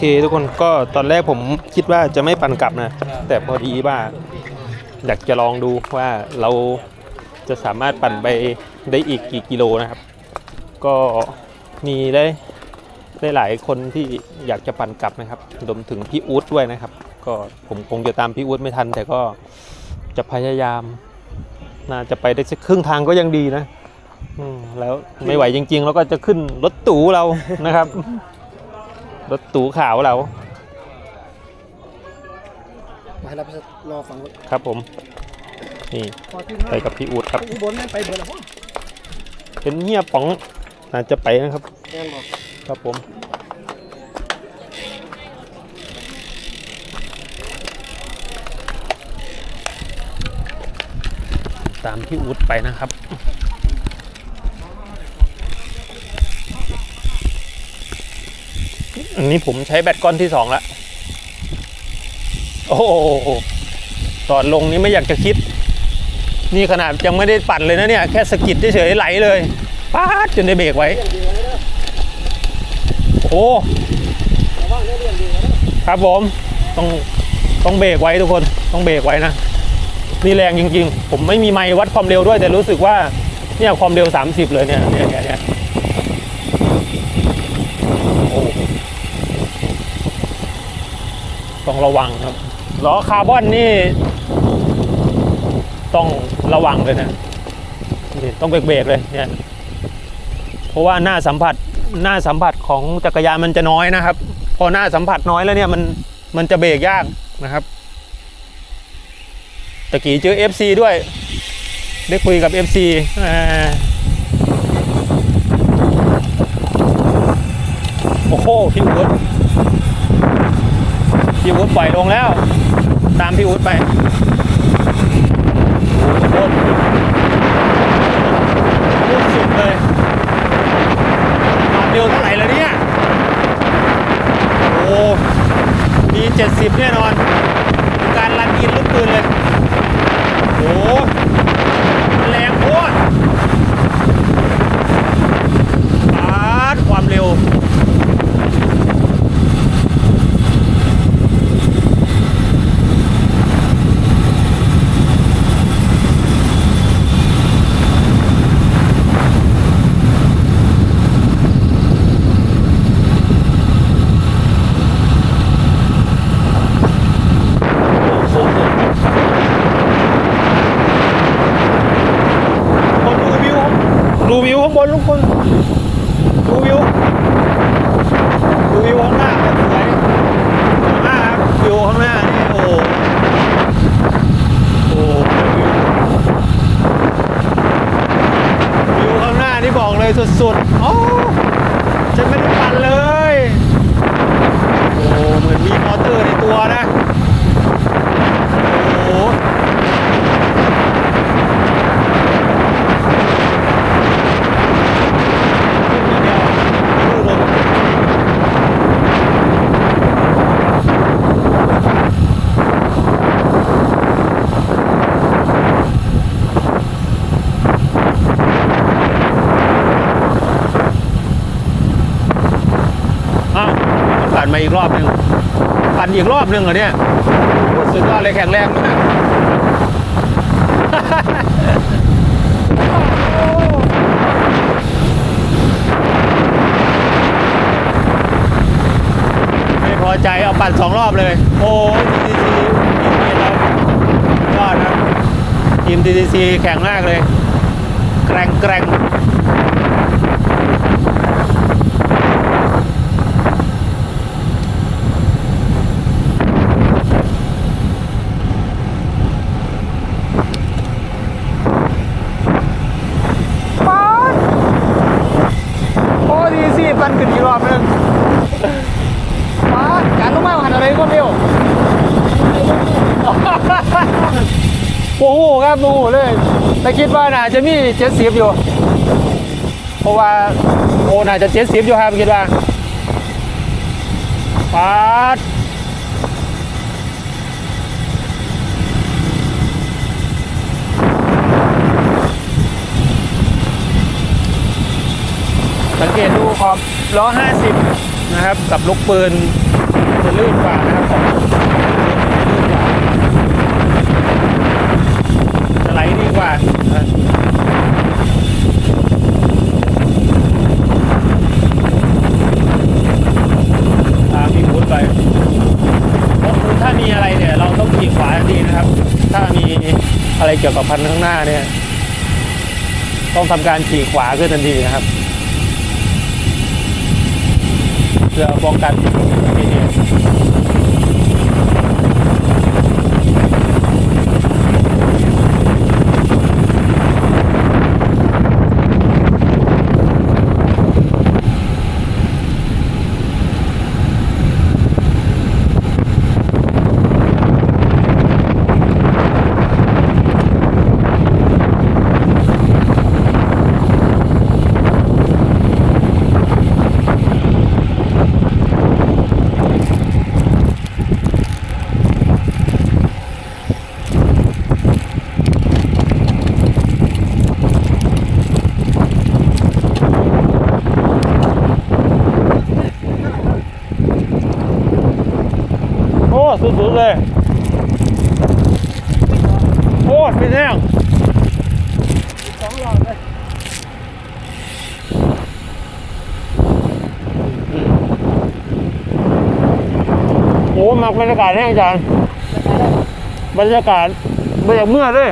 โอเคทุกคนก็ตอนแรกผมคิดว่าจะไม่ปั่นกลับนะ แต่พอดีว่า อยากจะลองดูว่าเราจะสามารถปั่นไปได้อีกกี่กิโลนะครับ ก็มีได้ได้หลายคนที่อยากจะปั่นกลับนะครับรวมถึงพี่อู๊ดด้วยนะครับ ก็ผมคงจะตามพี่อู๊ดไม่ทัน แต่ก็จะพยายาม น่าจะไปได้สักครึ่งทางก็ยังดีนะแล้วไม่ไหวจริงๆ แล้วก็จะขึ้นรถตู่เรานะครับ รถตู่ขาวเรามาเราไปรอฟังรถครับผม นี่พอถึงไปกับพี่อู๊ดครับอุบลนั่นไปเบอร์ละห้องเป็นเงียบป๋องน่าจะไปนะครับแน่นบอกครับผมตามพี่อู๊ดไปนะครับ อันนี้ผมใช้แบตก้อนที่สองแล้วโอ้โหตอนลงนี้ไม่อยากจะคิด นี่ขนาดยังไม่ได้ปั่นเลยนะเนี่ย แค่สกิดเฉยๆไหลเลยป๊าดจนได้เบรกไว้ โอ้ครับผมต้องต้องเบรกไว้ทุกคนต้องเบรกไว้นะนี่แรงจริง ๆ ผมไม่มีไมค์วัดความเร็วด้วยแต่รู้สึกว่าเนี่ยความเร็ว 30 เลยเนี่ยเนี่ยเนี่ยเนี่ยโอ้ ต้องระวังครับล้อคาร์บอนนี่ ต้องระวังเลยนะนี่ต้องเบรกๆเลยเนี่ยเพราะว่าหน้าสัมผัสหน้าสัมผัสของจักรยานมันจะน้อยนะครับ พอหน้าสัมผัสน้อยแล้วเนี่ยมันมันจะเบรกยากนะครับตะกี้เจอ FC ด้วย ได้คุยกับ FC อ่าโอ้โหพี่วุฒิ พี่วุฒิปล่อยลงแล้ว ตามพี่วุฒิไปโคตรสุดเลยความเร็วเท่าไหร่แล้วเนี่ย โอ้มี 70แน่นอน การรันอินลูกปืนเลย โอ้มันแรงโคตรปาดความเร็ว คนดูวิวดูวิวข้างบนทุกคน ดูวิว ดูวิวข้างหน้าแบบสวยสวยมากครับวิวข้างหน้านี่โอ้โหโอ้โหวิววิวข้างหน้านี่บอกเลยสุดๆโอ้ฉันไม่ได้ปั่นเลย โอ้เหมือนมีมอเตอร์ในตัวนะ โอ้โห อ้าวมันปั่นมาอี กรอบหนึ่งปั่นอีกรอบหนึ่งเหรอเนี่ยโอ้สุดยอดเลยแข็งแรงมากไม่พอใจเอาปั่นสองรอบเลย โอ้ทีทีซีทีมเรายอดนะทีมทีทีซีแข็งมากเลย แกร่งแกร่ง ป๊าดโอ้ดีสิปันขึ้นอีกรอบนึงป๊าดการลงมาหันอะไรก็เร็วโอ้โห ครับโอ้โหเลย แต่คิดว่าน่าจะมีเจ็ดสิบอยู่ เพราะว่าโอ้น่าจะเจ็ดสิบอยู่ครับคิดว่าปาดสังเกตดูขอบล้อ 50 นะครับ กับลูกปืนจะลื่นกว่านะครับของลื่นกว่าจะไห ลดีกว่าตามพี่พูดไปเพราะถ้ามีอะไรเนี่ยเราต้องขี่ขวาทันทีนะครับ ถ้ามีอะไรเกี่ยวกับพันข้างหน้าเนี่ยต้องทำการขี่ขวาขึ้นทันทีนะครับเพื่อป้องกันอุบัติเหตุโอ้สุดๆเลย โอ้พี่แท่ง สองหลอดเลย โอ้มักบรรยากาศแห้งจานบรรยากาศบรรยากาศเมื่อเลย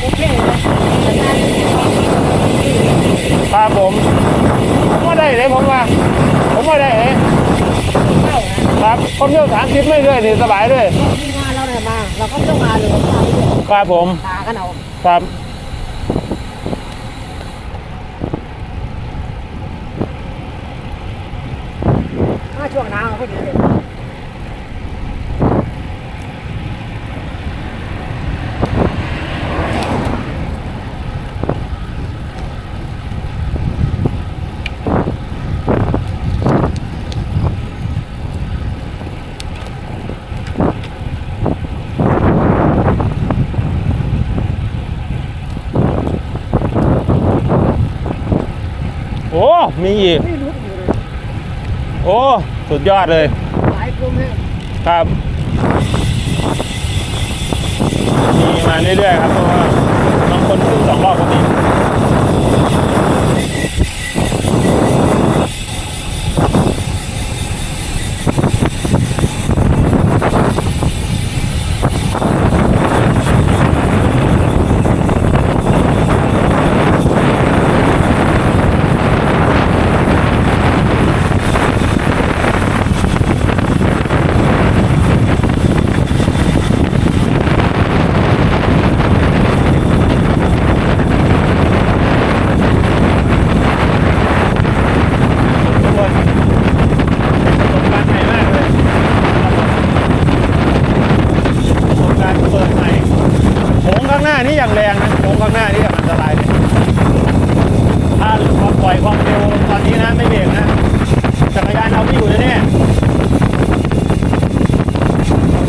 โอเคเลยครับผมผมว่าได้เลยผมว่าผมว่าได้เลยเข้านะครับคนเที่ยวสามสิบไม่เรื่อยนี่สบายเลยทีมงานเราเนี่ยมา เราก็ไม่ต้องมาเลยเราไปเลยครับผมพากันเอาครับ ช่วงหนาวก็ดีเลยโอ้ มีอีก โอ้ สุดยอดเลย หลายกลุ่มให้ครับมีมาเรื่อยๆครับเพราะว่าบางคนขึ้นสองรอบก็มีทุกคนประสบการณ์ใหม่มากเลยประสบการณ์เปิดใหม่โค้งข้างหน้านี่อย่างแรงนะโค้งข้างหน้านี่อย่างอันตรายเลยถ้าพอปล่อยความเร็วตอนนี้นะไม่เบรกนะจักรยานเอาไม่อยู่แน่ๆ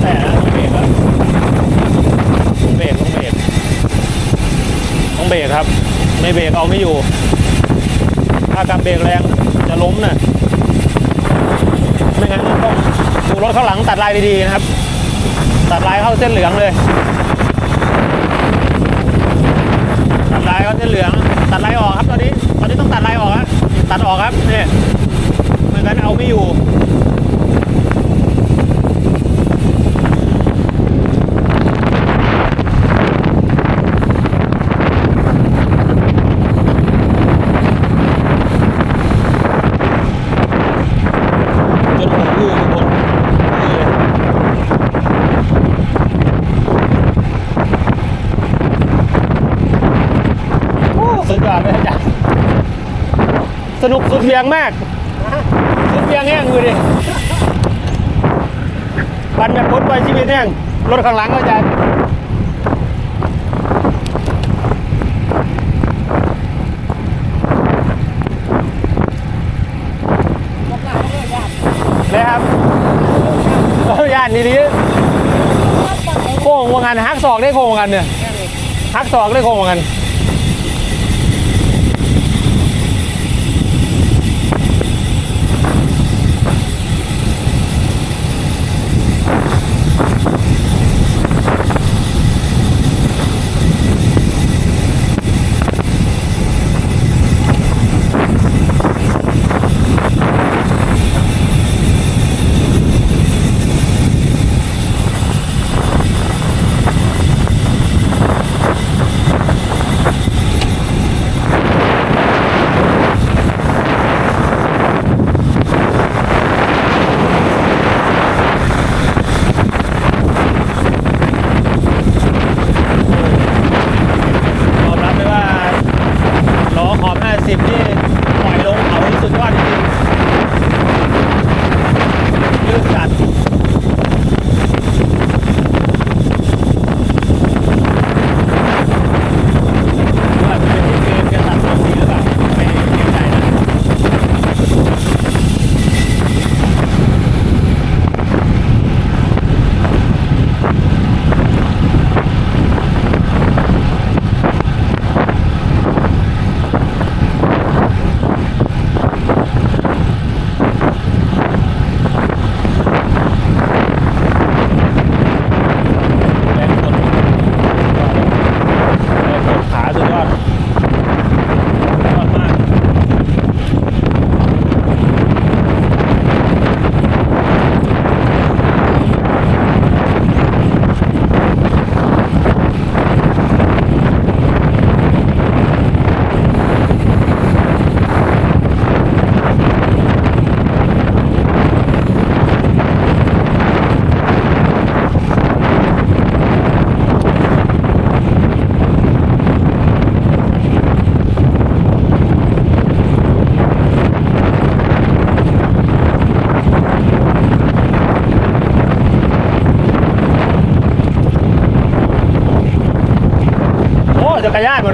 แต่นะต้องเบรกแล้วต้องเบรกต้องเบรกต้องเบรกครับ ไม่เบรกเอาไม่อยู่ ถ้ากำ เบรกแรงจะล้มนะไม่งั้นต้องดูรถข้างหลังตัดลายดีๆนะครับ ตัดลายเข้าเส้นเหลืองเลย ตัดลายเข้าเส้นเหลือง ตัดลายออกครับตอนนี้ ตอนนี้ต้องตัดลายออกครับตัดออกครับนี่ไม่งั้นเอาไม่อยู่ จนผมอื้อทุกคนอื้อเลยโอ้สุดยอดเลยอาจารย์ สนุกสุดเวียงมาก สุดเวียงแห้งดูดิปันแบบพ้นไปชีวิตแห้งรถข้างหลังก็อาจารย์บอกหลายเรื่องยากนะครับออย่านนี้โค้งว่างันฮักศอกได้โค้งว่างันเนี่ยฮักศอกได้โค้งว่างัน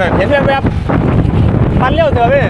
นหมดน่ะเห็นแวบๆมันเลี้ยวเถอะพี่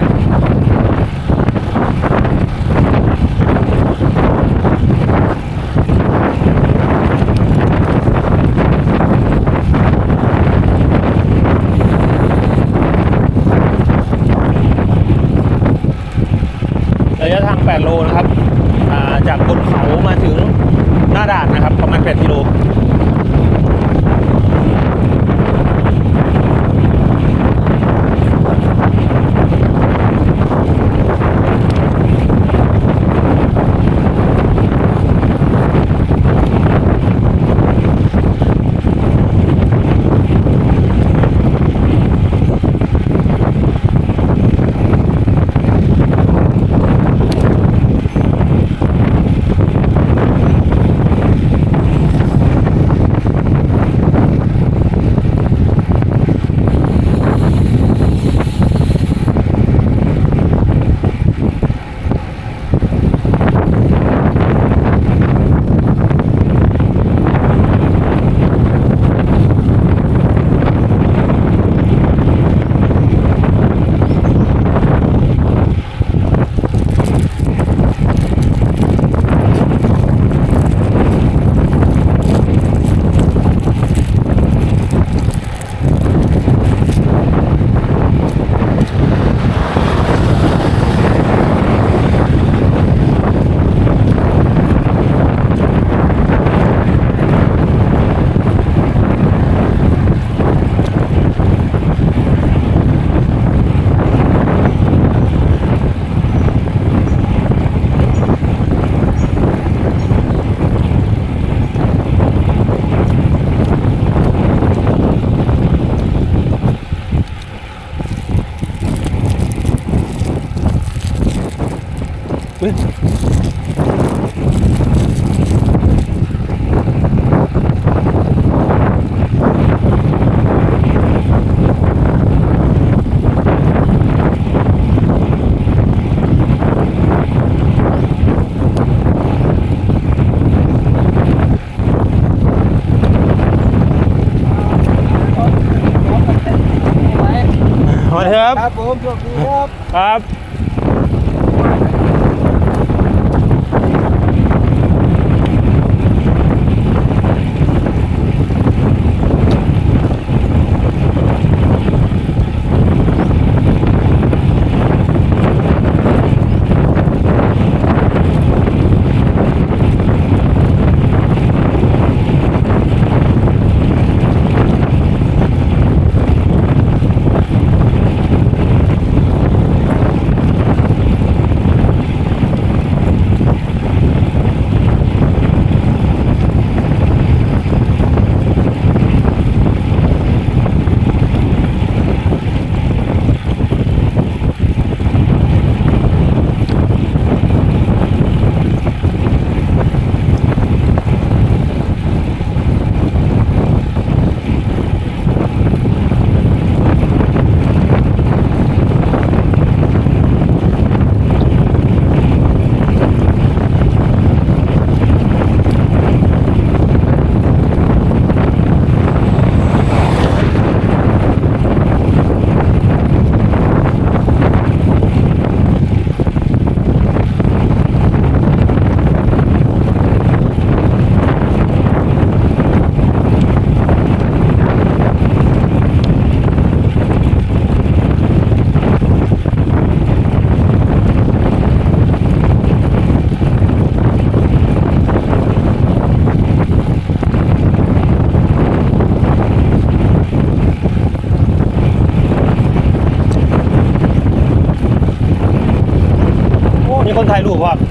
มีคนถ่ายรูปว่ะโ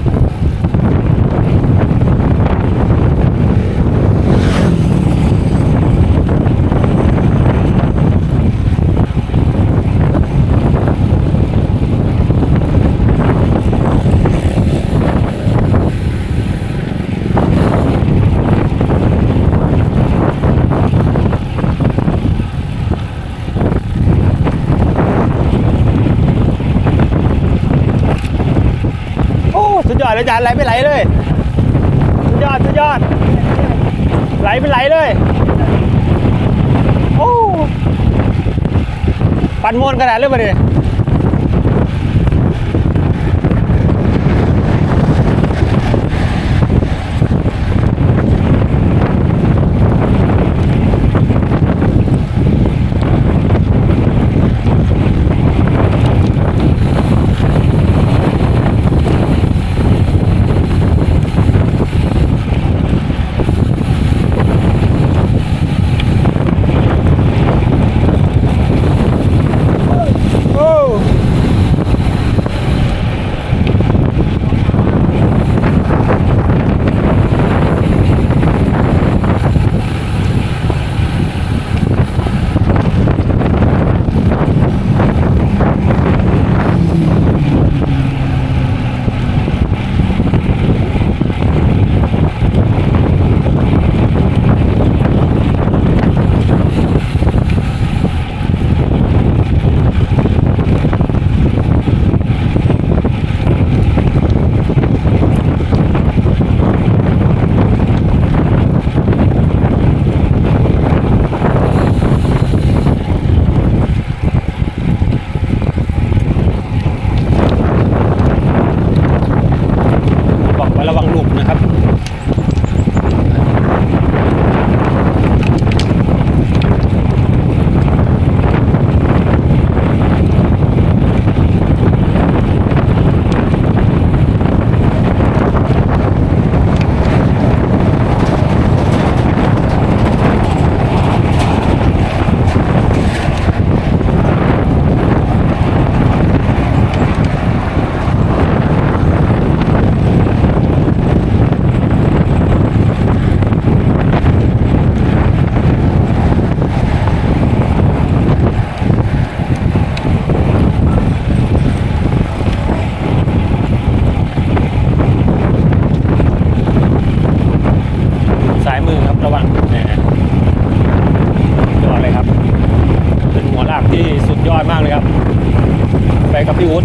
อาจารไหลไปไหลเลยสุดยอดสุดยอด ไหลไปไหลเลยโอ้ปั่นมวนขนาดเลยนี่ย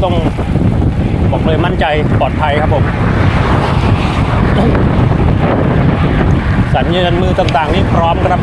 ต้องบอกเลยมั่นใจปลอดภัยครับผม สัญญาณมือต่างๆนี่พร้อมครับ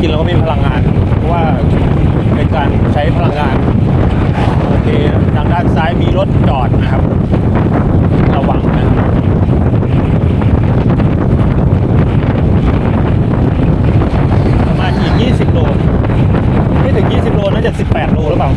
กินเราก็ไม่มีพลังงานเพราะว่าเป็นการใช้พลังงานโอเคทางด้านซ้ายมีรถจอดนะครับ ระวังนะประมาณอีก 20 โล ไม่ถึง 20 โลน่าจะ 18 โลหรือเปล่า